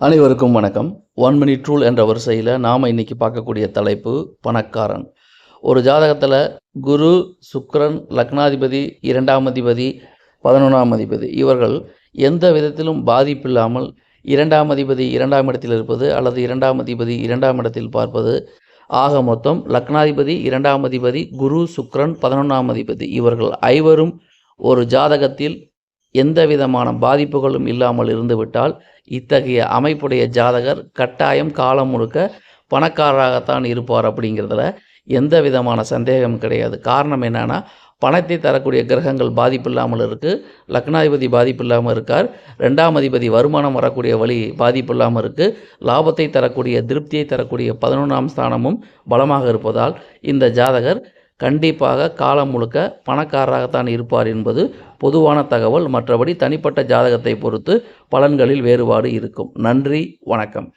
அனைவருக்கும் வணக்கம். One minute rule என்ற வரிசையில் நாம் இன்னைக்கு பார்க்கக்கூடிய தலைப்பு பணக்காரன். ஒரு ஜாதகத்தில் குரு சுக்கரன் லக்னாதிபதி இரண்டாம் அதிபதி பதினொன்றாம் அதிபதி இவர்கள் எந்த விதத்திலும் பாதிப்பில்லாமல் இரண்டாம் அதிபதி இரண்டாம் இடத்தில் இருப்பது அல்லது இரண்டாம் அதிபதி இரண்டாம் இடத்தில் பார்ப்பது. ஆக மொத்தம் லக்னாதிபதி இரண்டாம் அதிபதி குரு சுக்ரன் பதினொன்றாம் அதிபதி இவர்கள் ஐவரும் ஒரு ஜாதகத்தில் எந்த விதமான பாதிப்புகளும் இல்லாமல் இருந்துவிட்டால் இத்தகைய அமைப்புடைய ஜாதகர் கட்டாயம் காலம் முழுக்க பணக்காரராகத்தான் இருப்பார் அப்படிங்கிறதுல எந்த விதமான சந்தேகம் கிடையாது. காரணம் என்னன்னா பணத்தை தரக்கூடிய கிரகங்கள் பாதிப்பு இல்லாமல் இருக்குது லக்னாதிபதி பாதிப்பு இல்லாமல் இருக்கார் ரெண்டாம் அதிபதி வருமானம் வரக்கூடிய வழி பாதிப்பு இல்லாமல் இருக்குது லாபத்தை தரக்கூடிய திருப்தியை தரக்கூடிய பதினொன்றாம் ஸ்தானமும் பலமாக இருப்பதால் இந்த ஜாதகர் கண்டிப்பாக காலம் முழுக்க பணக்காரராகத்தான் இருப்பார் என்பது பொதுவான தகவல். மற்றபடி தனிப்பட்ட ஜாதகத்தை பொறுத்து பலன்களில் வேறுபாடு இருக்கும். நன்றி வணக்கம்.